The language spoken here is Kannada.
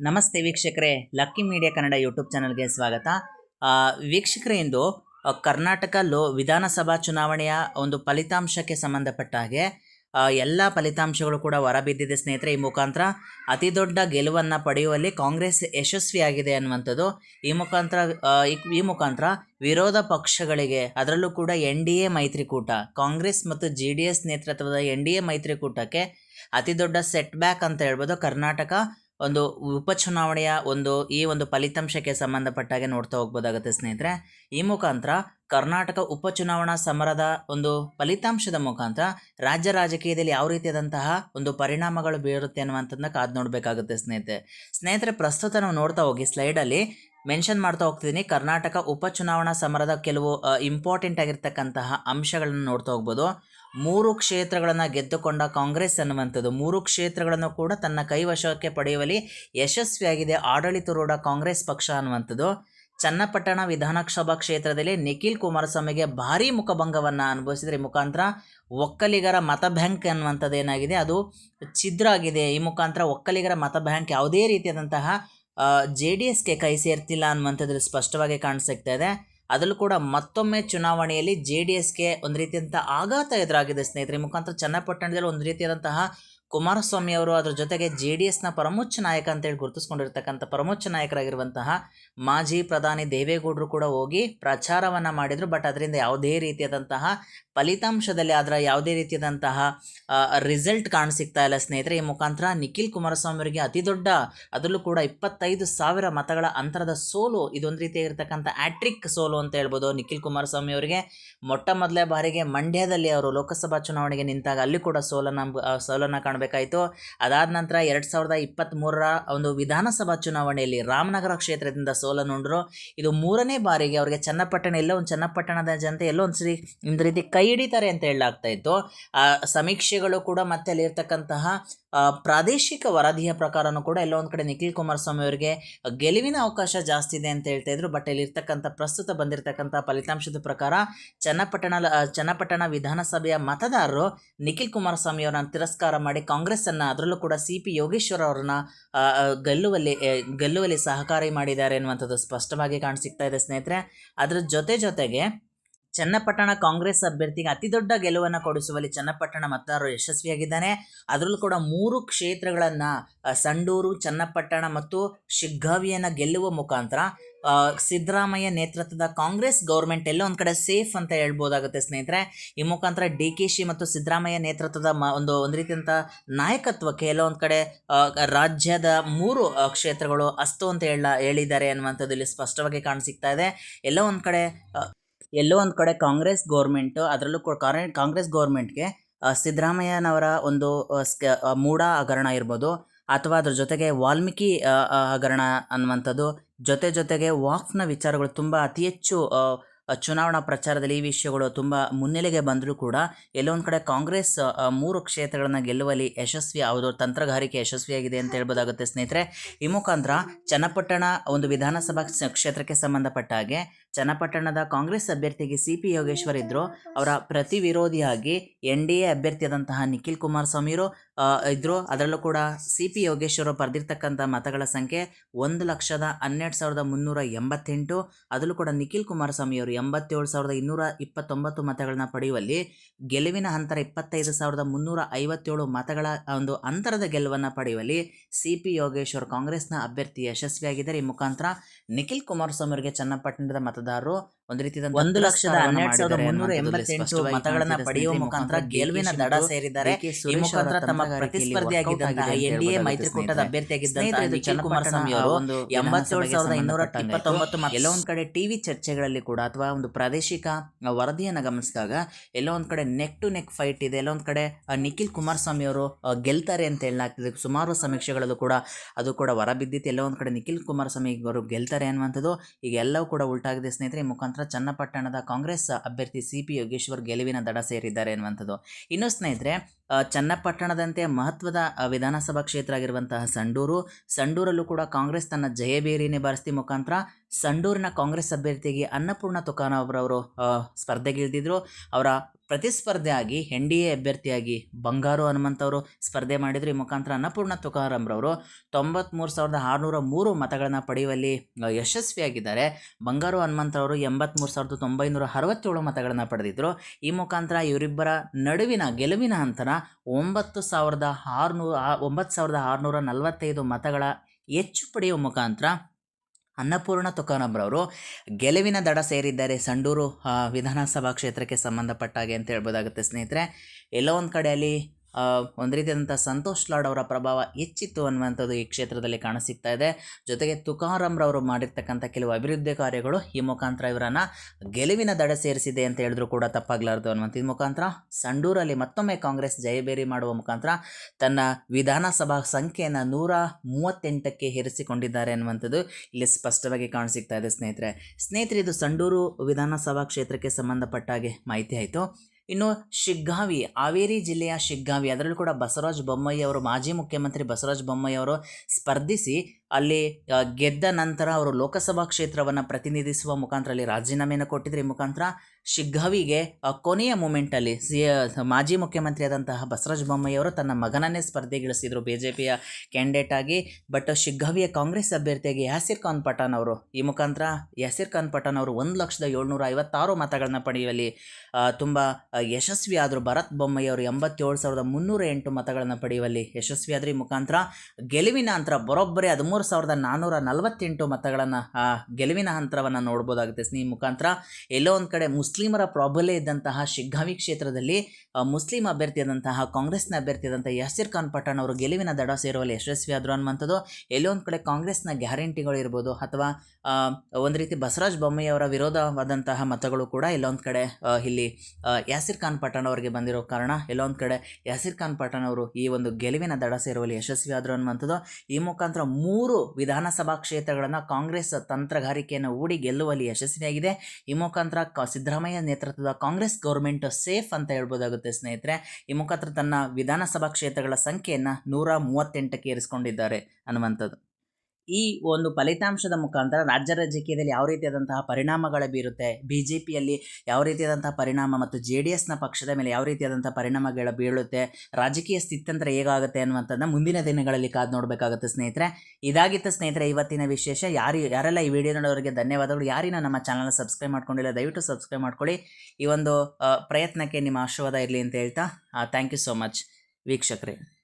ನಮಸ್ತೆ ವೀಕ್ಷಕರೇ, ಲಕ್ಕಿ ಮೀಡಿಯಾ ಕನ್ನಡ ಯೂಟ್ಯೂಬ್ ಚಾನಲ್ಗೆ ಸ್ವಾಗತ. ವೀಕ್ಷಕರೇ, ಇಂದು ಕರ್ನಾಟಕ ಲೋ ವಿಧಾನಸಭಾ ಚುನಾವಣೆಯ ಒಂದು ಫಲಿತಾಂಶಕ್ಕೆ ಸಂಬಂಧಪಟ್ಟ ಹಾಗೆ ಎಲ್ಲ ಫಲಿತಾಂಶಗಳು ಕೂಡ ಹೊರಬಿದ್ದಿದೆ ಸ್ನೇಹಿತರೆ, ಈ ಮುಖಾಂತರ ಅತಿ ದೊಡ್ಡ ಗೆಲುವನ್ನು ಪಡೆಯುವಲ್ಲಿ ಕಾಂಗ್ರೆಸ್ ಯಶಸ್ವಿಯಾಗಿದೆ ಅನ್ನುವಂಥದ್ದು ಈ ಮುಖಾಂತರ ಈ- ಈ ಮುಖಾಂತರ ವಿರೋಧ ಪಕ್ಷಗಳಿಗೆ, ಅದರಲ್ಲೂ ಕೂಡ ಎನ್ ಡಿ ಎ ಮೈತ್ರಿಕೂಟ, ಕಾಂಗ್ರೆಸ್ ಮತ್ತು ಜಿ ಡಿ ಎಸ್ ನೇತೃತ್ವದ ಎನ್ ಡಿ ಎ ಮೈತ್ರಿಕೂಟಕ್ಕೆ ಅತಿ ದೊಡ್ಡ ಸೆಟ್ ಬ್ಯಾಕ್ ಅಂತ ಹೇಳ್ಬೋದು ಕರ್ನಾಟಕ ಒಂದು ಉಪಚುನಾವಣೆಯ ಒಂದು ಈ ಒಂದು ಫಲಿತಾಂಶಕ್ಕೆ ಸಂಬಂಧಪಟ್ಟಾಗೆ ನೋಡ್ತಾ ಹೋಗ್ಬೋದಾಗುತ್ತೆ ಸ್ನೇಹಿತರೆ. ಈ ಮುಖಾಂತರ ಕರ್ನಾಟಕ ಉಪಚುನಾವಣಾ ಸಮರದ ಒಂದು ಫಲಿತಾಂಶದ ಮುಖಾಂತರ ರಾಜ್ಯ ರಾಜಕೀಯದಲ್ಲಿ ಯಾವ ರೀತಿಯಾದಂತಹ ಒಂದು ಪರಿಣಾಮಗಳು ಬೀರುತ್ತೆ ಅನ್ನುವಂಥದ್ದನ್ನ ಕಾದು ನೋಡಬೇಕಾಗುತ್ತೆ ಸ್ನೇಹಿತರೆ. ಸ್ನೇಹಿತರೆ, ಪ್ರಸ್ತುತ ನಾವು ನೋಡ್ತಾ ಹೋಗಿ ಸ್ಲೈಡಲ್ಲಿ ಮೆನ್ಷನ್ ಮಾಡ್ತಾ ಹೋಗ್ತಿದ್ದೀನಿ ಕರ್ನಾಟಕ ಉಪಚುನಾವಣಾ ಸಮರದ ಕೆಲವು ಇಂಪಾರ್ಟೆಂಟ್ ಆಗಿರ್ತಕ್ಕಂತಹ ಅಂಶಗಳನ್ನು ನೋಡ್ತಾ ಹೋಗ್ಬೋದು. ಮೂರು ಕ್ಷೇತ್ರಗಳನ್ನು ಗೆದ್ದುಕೊಂಡ ಕಾಂಗ್ರೆಸ್ ಅನ್ನುವಂಥದ್ದು. ಮೂರು ಕ್ಷೇತ್ರಗಳನ್ನು ಕೂಡ ತನ್ನ ಕೈವಶಕ್ಕೆ ಪಡೆಯುವಲ್ಲಿ ಯಶಸ್ವಿಯಾಗಿದೆ ಆಡಳಿತರೂಢ ಕಾಂಗ್ರೆಸ್ ಪಕ್ಷ ಅನ್ನುವಂಥದ್ದು. ಚನ್ನಪಟ್ಟಣ ವಿಧಾನಸಭಾ ಕ್ಷೇತ್ರದಲ್ಲಿ ನಿಖಿಲ್ ಕುಮಾರಸ್ವಾಮಿಗೆ ಭಾರೀ ಮುಖಭಂಗವನ್ನು ಅನುಭವಿಸಿದ್ರೆ ಮುಖಾಂತರ ಒಕ್ಕಲಿಗರ ಮತ ಬ್ಯಾಂಕ್ ಅನ್ನುವಂಥದ್ದು ಏನಾಗಿದೆ, ಅದು ಛಿದ್ರ ಆಗಿದೆ. ಈ ಮುಖಾಂತರ ಒಕ್ಕಲಿಗರ ಮತ ಬ್ಯಾಂಕ್ ಯಾವುದೇ ರೀತಿಯಾದಂತಹ ಜೆ ಡಿ ಎಸ್ಗೆ ಕೈ ಸೇರ್ತಿಲ್ಲ ಅನ್ನುವಂಥದ್ದು ಸ್ಪಷ್ಟವಾಗಿ ಕಾಣಿಸ್ತಾ ಇದೆ. ಅದರಲ್ಲೂ ಕೂಡ ಮತ್ತೊಮ್ಮೆ ಚುನಾವಣೆಯಲ್ಲಿ ಜೆ ಡಿ ಎಸ್ಗೆ ಒಂದು ರೀತಿಯಂಥ ಆಘಾತ ಎದುರಾಗಿದೆ ಸ್ನೇಹಿತರೆ. ಮುಖಾಂತರ ಚನ್ನಪಟ್ಟಣದಲ್ಲಿ ಒಂದು ರೀತಿಯಾದಂತಹ ಕುಮಾರಸ್ವಾಮಿ ಅವರು ಅದರ ಜೊತೆಗೆ ಜೆ ಡಿ ಎಸ್ನ ಪರಮೋಚ್ಚ ನಾಯಕ ಅಂತೇಳಿ ಗುರುತಿಸ್ಕೊಂಡಿರ್ತಕ್ಕಂಥ ಪರಮೋಚ್ಚ ನಾಯಕರಾಗಿರುವಂತಹ ಮಾಜಿ ಪ್ರಧಾನಿ ದೇವೇಗೌಡರು ಕೂಡ ಹೋಗಿ ಪ್ರಚಾರವನ್ನು ಮಾಡಿದರು. ಬಟ್ ಅದರಿಂದ ಯಾವುದೇ ರೀತಿಯಾದಂತಹ ಫಲಿತಾಂಶದಲ್ಲಿ ಅದರ ಯಾವುದೇ ರೀತಿಯಾದಂತಹ ರಿಸಲ್ಟ್ ಕಾಣಸಿಗ್ತಾ ಇಲ್ಲ ಸ್ನೇಹಿತರೆ. ಈ ಮುಖಾಂತರ ನಿಖಿಲ್ ಕುಮಾರಸ್ವಾಮಿ ಅವರಿಗೆ ಅತಿ ದೊಡ್ಡ, ಅದರಲ್ಲೂ ಕೂಡ ಇಪ್ಪತ್ತೈದು ಸಾವಿರ ಮತಗಳ ಅಂತರದ ಸೋಲು, ಇದೊಂದು ರೀತಿಯಾಗಿರ್ತಕ್ಕಂಥ ಆಟ್ರಿಕ್ ಸೋಲು ಅಂತ ಹೇಳ್ಬೋದು ನಿಖಿಲ್ ಕುಮಾರಸ್ವಾಮಿ ಅವರಿಗೆ. ಮೊಟ್ಟ ಮೊದಲೇ ಬಾರಿಗೆ ಮಂಡ್ಯದಲ್ಲಿ ಅವರು ಲೋಕಸಭಾ ಚುನಾವಣೆಗೆ ನಿಂತಾಗ ಅಲ್ಲಿ ಕೂಡ ಸೋಲನ್ನು ಸೋಲನ್ನು ಸೋಲನ್ನು ಕಾಣಬೇಕಾಯಿತು. ಅದಾದ ನಂತರ ಎರಡು ಸಾವಿರದ ಇಪ್ಪತ್ತ್ಮೂರರ ಒಂದು ವಿಧಾನಸಭಾ ಚುನಾವಣೆಯಲ್ಲಿ ರಾಮನಗರ ಕ್ಷೇತ್ರದಿಂದ ಸೋಲನ್ನು ಉಂಡ್ರು ಇದು ಮೂರನೇ ಬಾರಿಗೆ ಅವರಿಗೆ ಚನ್ನಪಟ್ಟಣ ಎಲ್ಲೋ ಒಂದು ಚನ್ನಪಟ್ಟಣದ ಜನತೆ ಎಲ್ಲೋ ಒಂದು ಸರಿ ಒಂದು ರೀತಿ ಕೈ ಹಿಡಿತಾರೆ ಅಂತ ಹೇಳಲಾಗ್ತಾ ಇತ್ತು. ಆ, ಸಮೀಕ್ಷೆಗಳು ಕೂಡ ಮತ್ತೆ ಅಲ್ಲಿರ್ತಕ್ಕಂತಹ ಪ್ರಾದೇಶಿಕ ವರದಿಯ ಪ್ರಕಾರನೂ ಕೂಡ ಎಲ್ಲೋ ಒಂದು ಕಡೆ ನಿಖಿಲ್ ಕುಮಾರಸ್ವಾಮಿ ಅವರಿಗೆ ಗೆಲುವಿನ ಅವಕಾಶ ಜಾಸ್ತಿ ಇದೆ ಅಂತ ಹೇಳ್ತಾ ಇದ್ರು. ಬಟ್ ಇಲ್ಲಿರ್ತಕ್ಕಂಥ ಪ್ರಸ್ತುತ ಬಂದಿರತಕ್ಕಂಥ ಫಲಿತಾಂಶದ ಪ್ರಕಾರ ಚನ್ನಪಟ್ಟಣ ಚನ್ನಪಟ್ಟಣ ವಿಧಾನಸಭೆಯ ಮತದಾರರು ನಿಖಿಲ್ ಕುಮಾರಸ್ವಾಮಿ ಅವರನ್ನು ತಿರಸ್ಕಾರ ಮಾಡಿ ಕಾಂಗ್ರೆಸ್ಸನ್ನು ಅದರಲ್ಲೂ ಕೂಡ ಸಿ ಪಿ ಯೋಗೇಶ್ವರ್ ಅವರನ್ನ ಗೆಲ್ಲುವಲ್ಲಿ ಗೆಲ್ಲುವಲ್ಲಿ ಸಹಕಾರಿ ಮಾಡಿದ್ದಾರೆ ಅನ್ನುವಂಥದ್ದು ಸ್ಪಷ್ಟವಾಗಿ ಕಾಣಿಸಿಕ್ತಾ ಇದೆ ಸ್ನೇಹಿತರೆ. ಅದರ ಜೊತೆ ಜೊತೆಗೆ ಚನ್ನಪಟ್ಟಣ ಕಾಂಗ್ರೆಸ್ ಅಭ್ಯರ್ಥಿಗೆ ಅತಿ ದೊಡ್ಡ ಗೆಲುವನ್ನು ಕೊಡಿಸುವಲ್ಲಿ ಚನ್ನಪಟ್ಟಣ ಮತದಾರರು ಯಶಸ್ವಿಯಾಗಿದ್ದಾನೆ. ಅದರಲ್ಲೂ ಕೂಡ ಮೂರು ಕ್ಷೇತ್ರಗಳನ್ನು ಸಂಡೂರು, ಚನ್ನಪಟ್ಟಣ ಮತ್ತು ಶಿಗ್ಗಾವಿಯನ್ನು ಗೆಲ್ಲುವ ಮುಖಾಂತರ ಸಿದ್ದರಾಮಯ್ಯ ನೇತೃತ್ವದ ಕಾಂಗ್ರೆಸ್ ಗೌರ್ಮೆಂಟ್ ಎಲ್ಲೋ ಒಂದು ಕಡೆ ಸೇಫ್ ಅಂತ ಹೇಳ್ಬೋದಾಗುತ್ತೆ ಸ್ನೇಹಿತರೆ. ಈ ಮುಖಾಂತರ ಡಿ ಕೆ ಶಿ ಮತ್ತು ಸಿದ್ದರಾಮಯ್ಯ ನೇತೃತ್ವದ ಮ, ಒಂದು ಒಂದು ರೀತಿಯಂಥ ನಾಯಕತ್ವಕ್ಕೆ ಎಲ್ಲೋ ಒಂದು ಕಡೆ ರಾಜ್ಯದ ಮೂರು ಕ್ಷೇತ್ರಗಳು ಅಸ್ತು ಅಂತ ಹೇಳ, ಹೇಳಿದ್ದಾರೆ ಅನ್ನುವಂಥದ್ದು ಇಲ್ಲಿ ಸ್ಪಷ್ಟವಾಗಿ ಕಾಣಸಿಗ್ತಾ ಇದೆ. ಎಲ್ಲೋ ಒಂದು ಕಡೆ ಎಲ್ಲೋ ಒಂದು ಕಡೆ ಕಾಂಗ್ರೆಸ್ ಗೌರ್ಮೆಂಟು, ಅದರಲ್ಲೂ ಕಾಂಗ್ರೆಸ್ ಗೌರ್ಮೆಂಟ್ಗೆ ಸಿದ್ದರಾಮಯ್ಯನವರ ಒಂದು ಮೂಡ ಮೂಢ ಹಗರಣ ಇರ್ಬೋದು, ಅಥವಾ ಅದ್ರ ಜೊತೆಗೆ ವಾಲ್ಮೀಕಿ ಹಗರಣ ಅನ್ನುವಂಥದ್ದು, ಜೊತೆ ಜೊತೆಗೆ ವಾಕ್ನ ವಿಚಾರಗಳು ತುಂಬ ಅತಿ ಹೆಚ್ಚು ಚುನಾವಣಾ ಪ್ರಚಾರದಲ್ಲಿ ಈ ವಿಷಯಗಳು ತುಂಬ ಮುನ್ನೆಲೆಗೆ ಬಂದರೂ ಕೂಡ, ಎಲ್ಲೋ ಒಂದು ಕಡೆ ಕಾಂಗ್ರೆಸ್ ಮೂರು ಕ್ಷೇತ್ರಗಳನ್ನು ಗೆಲ್ಲುವಲ್ಲಿ ಯಶಸ್ವಿ ಅವರು ತಂತ್ರಗಾರಿಕೆ ಯಶಸ್ವಿಯಾಗಿದೆ ಅಂತ ಹೇಳ್ಬೋದಾಗುತ್ತೆ ಸ್ನೇಹಿತರೆ. ಈ ಮುಖಾಂತರ ಚನ್ನಪಟ್ಟಣ ಒಂದು ವಿಧಾನಸಭಾ ಕ್ಷ- ಕ್ಷೇತ್ರಕ್ಕೆ ಸಂಬಂಧಪಟ್ಟ ಹಾಗೆ ಚನ್ನಪಟ್ಟಣದ ಕಾಂಗ್ರೆಸ್ ಅಭ್ಯರ್ಥಿಗೆ ಸಿ ಪಿ ಯೋಗೇಶ್ವರ್ ಇದ್ದರು ಅವರ ಪ್ರತಿ ವಿರೋಧಿಯಾಗಿ ಎನ್ ಡಿ ಎ ಅಭ್ಯರ್ಥಿಯಾದಂತಹ ನಿಖಿಲ್ ಕುಮಾರಸ್ವಾಮಿಯವರು ಇದ್ದರು ಅದರಲ್ಲೂ ಕೂಡ ಸಿ ಪಿ ಯೋಗೇಶ್ವರ್ ಬರೆದಿರ್ತಕ್ಕಂಥ ಮತಗಳ ಸಂಖ್ಯೆ ಒಂದು ಲಕ್ಷದ ಹನ್ನೆರಡು ಸಾವಿರದ ಮುನ್ನೂರ ಎಂಬತ್ತೆಂಟು. ಅದರಲ್ಲೂ ಕೂಡ ನಿಖಿಲ್ ಕುಮಾರಸ್ವಾಮಿಯವರು ಎಂಬತ್ತೇಳು ಸಾವಿರದ ಇನ್ನೂರ ಇಪ್ಪತ್ತೊಂಬತ್ತು ಮತಗಳನ್ನ ಪಡೆಯುವಲ್ಲಿ ಗೆಲುವಿನ ಅಂತರ ಇಪ್ಪತ್ತೈದು ಸಾವಿರದ ಮುನ್ನೂರ ಐವತ್ತೇಳು ಮತಗಳ ಒಂದು ಅಂತರದ ಗೆಲುವನ್ನು ಪಡೆಯುವಲ್ಲಿ ಸಿ ಪಿ ಯೋಗೇಶ್ವರ್ ಕಾಂಗ್ರೆಸ್ನ ಅಭ್ಯರ್ಥಿ ಯಶಸ್ವಿಯಾಗಿದ್ದಾರೆ. ಈ ಮುಖಾಂತರ ನಿಖಿಲ್ ಕುಮಾರಸ್ವಾಮಿ ಅವರಿಗೆ ಚನ್ನಪಟ್ಟಣದ ಮತದಾರರು ಒಂದು ರೀತಿಯ ಒಂದು ಲಕ್ಷದ ಹನ್ನೆರಡು ಸಾವಿರದ ಮುನ್ನೂರ ಎಂಬತ್ತೆಂಟು ಮತಗಳನ್ನ ಪಡೆಯುವ ಮುಖಾಂತರ ಗೆಲುವಿನ ದಡ ಸೇರಿದ್ದಾರೆ. ಈ ಮುಖಾಂತರ ತಮ್ಮ ಪ್ರತಿಸ್ಪರ್ಧಿಯಾಗಿದ್ದಂತಹ ಎನ್ ಡಿ ಎ ಮೈತ್ರಿಕೂಟದ ಅಭ್ಯರ್ಥಿಯಾಗಿದ್ದಂತಹ ನಿಖಿಲ್ ಕುಮಾರಸ್ವಾಮಿ ಅವರು ಎಂಬತ್ತೇಳು ಸಾವಿರದ ಇನ್ನೂರ ಇಪ್ಪತ್ತೊಂಬತ್ತು ಎಲ್ಲೋ ಒಂದ್ ಕಡೆ ಟಿವಿ ಚರ್ಚೆಗಳಲ್ಲಿ ಕೂಡ ಅಥವಾ ಒಂದು ಪ್ರಾದೇಶಿಕ ವರದಿಯನ್ನು ಗಮನಿಸಿದಾಗ ಎಲ್ಲೋ ಒಂದ್ ಕಡೆ ನೆಕ್ ಟು ನೆಕ್ ಫೈಟ್ ಇದೆ ಎಲ್ಲೋ ಒಂದ್ ಕಡೆ ನಿಖಿಲ್ ಕುಮಾರಸ್ವಾಮಿ ಅವರು ಗೆಲ್ತಾರೆ ಅಂತ ಹೇಳಲಾಗ್ತಿದೆ. ಸುಮಾರು ಸಮೀಕ್ಷೆಗಳಲ್ಲೂ ಕೂಡ ಅದು ಕೂಡ ಹೊರಬಿದ್ದಿತ್ತು ಎಲ್ಲೋ ಒಂದ್ ಕಡೆ ನಿಖಿಲ್ ಕುಮಾರಸ್ವಾಮಿ ಅವರು ಗೆಲ್ತಾರೆ ಅನ್ನುವಂಥದ್ದು ಈಗ ಎಲ್ಲವೂ ಕೂಡ ಉಲ್ಟಾಗಿದೆ. ಸ್ನೇಹಿತರೆ, ಈ ಮುಖಾಂತರ ಚನ್ನಪಟ್ಟಣದ ಕಾಂಗ್ರೆಸ್ ಅಭ್ಯರ್ಥಿ ಸಿ ಪಿ ಯೋಗೇಶ್ವರ್ ಗೆಲುವಿನ ದಡ ಸೇರಿದ್ದಾರೆ ಅನ್ನುವಂಥದ್ದು ಇನ್ನು ಸ್ನೇಹಿತರೆ ಚನ್ನಪಟ್ಟಣದಂತೆ ಮಹತ್ವದ ವಿಧಾನಸಭಾ ಕ್ಷೇತ್ರ ಆಗಿರುವಂತಹ ಸಂಡೂರು, ಸಂಡೂರಲ್ಲೂ ಕೂಡ ಕಾಂಗ್ರೆಸ್ ತನ್ನ ಜಯಬೇರಿನೇ ಬಾರಿಸ್ತಿ ಮುಖಾಂತರ ಸಂಡೂರಿನ ಕಾಂಗ್ರೆಸ್ ಅಭ್ಯರ್ಥಿಗೆ ಅನ್ನಪೂರ್ಣ ತುಕಾನ ಅವರವರು ಸ್ಪರ್ಧೆಗಿಳಿದಿದ್ರು. ಅವರ ಪ್ರತಿಸ್ಪರ್ಧೆಯಾಗಿ, ಎನ್ ಡಿ ಎ ಅಭ್ಯರ್ಥಿಯಾಗಿ ಬಂಗಾರು ಹನುಮಂತ್ ಅವರು ಸ್ಪರ್ಧೆ ಮಾಡಿದ್ರು. ಈ ಮುಖಾಂತರ ಅನ್ನಪೂರ್ಣ ತುಕಾರಾಮ್ರವರು ತೊಂಬತ್ಮೂರು ಸಾವಿರದ ಆರುನೂರ ಮೂರು ಮತಗಳನ್ನು ಪಡೆಯುವಲ್ಲಿ ಯಶಸ್ವಿಯಾಗಿದ್ದಾರೆ. ಬಂಗಾರು ಹನುಮಂತ್ ಅವರು ಎಂಬತ್ತ್ಮೂರು ಸಾವಿರದ ಒಂಬೈನೂರ ಅರವತ್ತೇಳು ಮತಗಳನ್ನು ಪಡೆದಿದ್ದರು ಈ ಮುಖಾಂತರ ಇವರಿಬ್ಬರ ನಡುವಿನ, ಗೆಲುವಿನ ಅಂತರ ಒಂಬತ್ತು ಸಾವಿರದ ಆರುನೂರು ಒಂಬತ್ತು ಸಾವಿರದ ಆರುನೂರ ನಲವತ್ತೈದು ಮತಗಳ ಹೆಚ್ಚು ಪಡೆಯುವ ಮುಖಾಂತರ ಅನ್ನಪೂರ್ಣ ತುಕಾರಾಮ್ರವರು ಗೆಲುವಿನ ದಡ ಸೇರಿದ್ದಾರೆ. ಸಂಡೂರು ವಿಧಾನಸಭಾ ಕ್ಷೇತ್ರಕ್ಕೆ ಸಂಬಂಧಪಟ್ಟ ಹಾಗೆ ಅಂತ ಹೇಳ್ಬೋದಾಗುತ್ತೆ ಸ್ನೇಹಿತರೆ. ಎಲ್ಲೋ ಒಂದು ಕಡೆಯಲ್ಲಿ ಒಂದು ರೀತಿಯಾದಂಥ ಸಂತೋಷ್ ಲಾಡ್ ಅವರ ಪ್ರಭಾವ ಹೆಚ್ಚಿತ್ತು ಅನ್ನುವಂಥದ್ದು ಈ ಕ್ಷೇತ್ರದಲ್ಲಿ ಕಾಣಸಿಗ್ತಾ ಇದೆ. ಜೊತೆಗೆ ತುಕಾರಾಮ್ರವರು ಮಾಡಿರ್ತಕ್ಕಂಥ ಕೆಲವು ಅಭಿವೃದ್ಧಿ ಕಾರ್ಯಗಳು ಈ ಮುಖಾಂತರ ಇವರನ್ನು ಗೆಲುವಿನ ದಡ ಸೇರಿಸಿದೆ ಅಂತ ಹೇಳಿದ್ರು ಕೂಡ ತಪ್ಪಾಗಲಾರದು ಅನ್ನುವಂಥ ಈ ಮುಖಾಂತರ ಸಂಡೂರಲ್ಲಿ ಮತ್ತೊಮ್ಮೆ ಕಾಂಗ್ರೆಸ್ ಜಯಬೇರಿ ಮಾಡುವ ಮುಖಾಂತರ ತನ್ನ ವಿಧಾನಸಭಾ ಸಂಖ್ಯೆಯನ್ನು ನೂರ ಮೂವತ್ತೆಂಟಕ್ಕೆ ಹೇರಿಸಿಕೊಂಡಿದ್ದಾರೆ ಅನ್ನುವಂಥದ್ದು ಇಲ್ಲಿ ಸ್ಪಷ್ಟವಾಗಿ ಕಾಣಸಿಗ್ತಾ ಇದೆ ಸ್ನೇಹಿತರೆ. ಸ್ನೇಹಿತರೆ, ಇದು ಸಂಡೂರು ವಿಧಾನಸಭಾ ಕ್ಷೇತ್ರಕ್ಕೆ ಸಂಬಂಧಪಟ್ಟ ಹಾಗೆ ಮಾಹಿತಿ ಆಯಿತು. ಇನ್ನು ಶಿಗ್ಗಾವಿ, ಹಾವೇರಿ ಜಿಲ್ಲೆಯ ಶಿಗ್ಗಾವಿ, ಅದರಲ್ಲೂ ಕೂಡ ಬಸವರಾಜ ಬೊಮ್ಮಾಯಿ ಅವರು, ಮಾಜಿ ಮುಖ್ಯಮಂತ್ರಿ ಬಸವರಾಜ ಬೊಮ್ಮಾಯಿ ಅವರು ಸ್ಪರ್ಧಿಸಿ ಅಲ್ಲಿ ಗೆದ್ದ ನಂತರ ಅವರು ಲೋಕಸಭಾ ಕ್ಷೇತ್ರವನ್ನು ಪ್ರತಿನಿಧಿಸುವ ಮುಖಾಂತರ ಅಲ್ಲಿ ರಾಜೀನಾಮೆಯನ್ನು ಕೊಟ್ಟಿದ್ರೆ ಮುಖಾಂತರ ಶಿಗ್ಗವಿಗೆ ಕೊನೆಯ ಮೂಮೆಂಟಲ್ಲಿ ಸಿ ಮಾಜಿ ಮುಖ್ಯಮಂತ್ರಿ ಆದಂತಹ ಬಸವರಾಜ ಬೊಮ್ಮಯ್ಯವರು ತನ್ನ ಮಗನನ್ನೇ ಸ್ಪರ್ಧೆಗಿಳಿಸಿದರು ಬಿ ಜೆ ಪಿಯ ಕ್ಯಾಂಡಿಡೇಟ್ ಆಗಿ. ಬಟ್ ಶಿಗ್ಗವಿಯ ಕಾಂಗ್ರೆಸ್ ಅಭ್ಯರ್ಥಿಯಾಗಿ ಯಾಸಿರ್ ಖಾನ್ ಪಠಾಣ್ ಅವರು, ಈ ಮುಖಾಂತರ ಯಾಸಿರ್ ಖಾನ್ ಪಠಾಣ್ ಅವರು ಒಂದು ಲಕ್ಷದ ಏಳ್ನೂರ ಐವತ್ತಾರು ಮತಗಳನ್ನು ಪಡೆಯುವಲ್ಲಿ ತುಂಬ ಯಶಸ್ವಿಯಾದರು. ಭರತ್ ಬೊಮ್ಮಾಯಿ ಅವರು ಎಂಬತ್ತೇಳು ಸಾವಿರದ ಮುನ್ನೂರ ಎಂಟು ಮತಗಳನ್ನು ಪಡೆಯುವಲ್ಲಿ ಯಶಸ್ವಿಯಾದ್ರೆ. ಈ ಮುಖಾಂತರ ಗೆಲುವಿನ ನಂತರ ಬರೋಬ್ಬರಿ ಹದಿಮೂರು ಸಾವಿರದ ನಾನ್ನೂರ ನಲವತ್ತೆಂಟು ಮತಗಳನ್ನು ಆ ಗೆಲುವಿನ ಹಂತವನ್ನು ನೋಡ್ಬೋದಾಗುತ್ತೆ. ಈ ಮುಖಾಂತರ ಎಲ್ಲೋ ಒಂದು ಕಡೆ ಮುಸ್ಲಿಮರ ಪ್ರಾಬಲ್ಯ ಇದ್ದಂತಹ ಶಿಗ್ಗಾವಿ ಕ್ಷೇತ್ರದಲ್ಲಿ ಮುಸ್ಲಿಂ ಅಭ್ಯರ್ಥಿಯಾದಂತಹ, ಕಾಂಗ್ರೆಸ್ನ ಅಭ್ಯರ್ಥಿಯಾದಂಥ ಯಾಸಿರ್ ಖಾನ್ ಪಠಾಣ್ ಅವರು ಗೆಲುವಿನ ದಡ ಸೇರುವಲ್ಲಿ ಯಶಸ್ವಿಯಾದರು ಅನ್ನುವಂಥದ್ದು, ಎಲ್ಲೋ ಒಂದು ಕಡೆ ಕಾಂಗ್ರೆಸ್ನ ಗ್ಯಾರಂಟಿಗಳು ಇರ್ಬೋದು, ಅಥವಾ ಒಂದು ರೀತಿ ಬಸವರಾಜ್ ಬೊಮ್ಮೆಯವರ ವಿರೋಧವಾದಂತಹ ಮತಗಳು ಕೂಡ ಎಲ್ಲೊಂದು ಕಡೆ ಇಲ್ಲಿ ಯಾಸಿರ್ ಖಾನ್ ಪಠಾಣ್ ಅವರಿಗೆ ಬಂದಿರೋ ಕಾರಣ ಎಲ್ಲೊಂದು ಕಡೆ ಯಾಸಿರ್ ಖಾನ್ ಪಠಾಣ್ ಅವರು ಈ ಒಂದು ಗೆಲುವಿನ ದಡ ಸೇರುವಲ್ಲಿ ಯಶಸ್ವಿಯಾದರು ಅನ್ನುವಂಥದ್ದು, ಈ ಮುಖಾಂತರ ಮೂರು ವಿಧಾನಸಭಾ ಕ್ಷೇತ್ರಗಳನ್ನು ಕಾಂಗ್ರೆಸ್ ತಂತ್ರಗಾರಿಕೆಯನ್ನು ಹೂಡಿ ಗೆಲ್ಲುವಲ್ಲಿ ಯಶಸ್ವಿಯಾಗಿದೆ. ಈ ಮುಖಾಂತರ ಸಿದ್ದರಾಮಯ್ಯ ನೇತೃತ್ವದ ಕಾಂಗ್ರೆಸ್ ಗೌರ್ಮೆಂಟ್ ಸೇಫ್ ಅಂತ ಹೇಳ್ಬೋದಾಗುತ್ತೆ ಸ್ನೇಹಿತರೆ. ಈ ಮುಖಾಂತರ ತನ್ನ ವಿಧಾನಸಭಾ ಕ್ಷೇತ್ರಗಳ ಸಂಖ್ಯೆಯನ್ನು ನೂರ ಮೂವತ್ತೆಂಟಕ್ಕೆ ಏರಿಸಿಕೊಂಡಿದ್ದಾರೆ ಅನ್ನುವಂಥದ್ದು ಈ ಒಂದು ಫಲಿತಾಂಶದ ಮುಖಾಂತರ ರಾಜ್ಯ ರಾಜಕೀಯದಲ್ಲಿ ಯಾವ ರೀತಿಯಾದಂತಹ ಪರಿಣಾಮಗಳು ಬೀರುತ್ತೆ ಬಿ ಜೆ ಪಿಯಲ್ಲಿ ಯಾವ ರೀತಿಯಾದಂತಹ ಪರಿಣಾಮ ಮತ್ತು ಜೆ ಡಿ ಎಸ್ನ ಪಕ್ಷದ ಮೇಲೆ ಯಾವ ರೀತಿಯಾದಂಥ ಪರಿಣಾಮಗಳು ಬೀಳುತ್ತೆ, ರಾಜಕೀಯ ಸ್ಥಿತ್ಯಂತರ ಹೇಗಾಗುತ್ತೆ ಅನ್ನುವಂಥದ್ದನ್ನ ಮುಂದಿನ ದಿನಗಳಲ್ಲಿ ಕಾದು ನೋಡಬೇಕಾಗುತ್ತೆ ಸ್ನೇಹಿತರೆ. ಇದಾಗಿತ್ತು ಸ್ನೇಹಿತರೆ, ಇವತ್ತಿನ ವಿಶೇಷ ಯಾರು, ಯಾರೆಲ್ಲ ಈ ವಿಡಿಯೋ ನೋಡೋರಿಗೆ ಧನ್ಯವಾದಗಳು. ಯಾರಿನ ನಮ್ಮ ಚಾನಲ್ನ ಸಬ್ಸ್ಕ್ರೈಬ್ ಮಾಡ್ಕೊಂಡಿಲ್ಲ, ದಯವಿಟ್ಟು ಸಬ್ಸ್ಕ್ರೈಬ್ ಮಾಡ್ಕೊಳ್ಳಿ. ಈ ಒಂದು ಪ್ರಯತ್ನಕ್ಕೆ ನಿಮ್ಮ ಆಶೀರ್ವಾದ ಇರಲಿ ಅಂತ ಹೇಳ್ತಾ ಥ್ಯಾಂಕ್ ಯು ಸೋ ಮಚ್. ವೀಕ್ಷಕರೇ.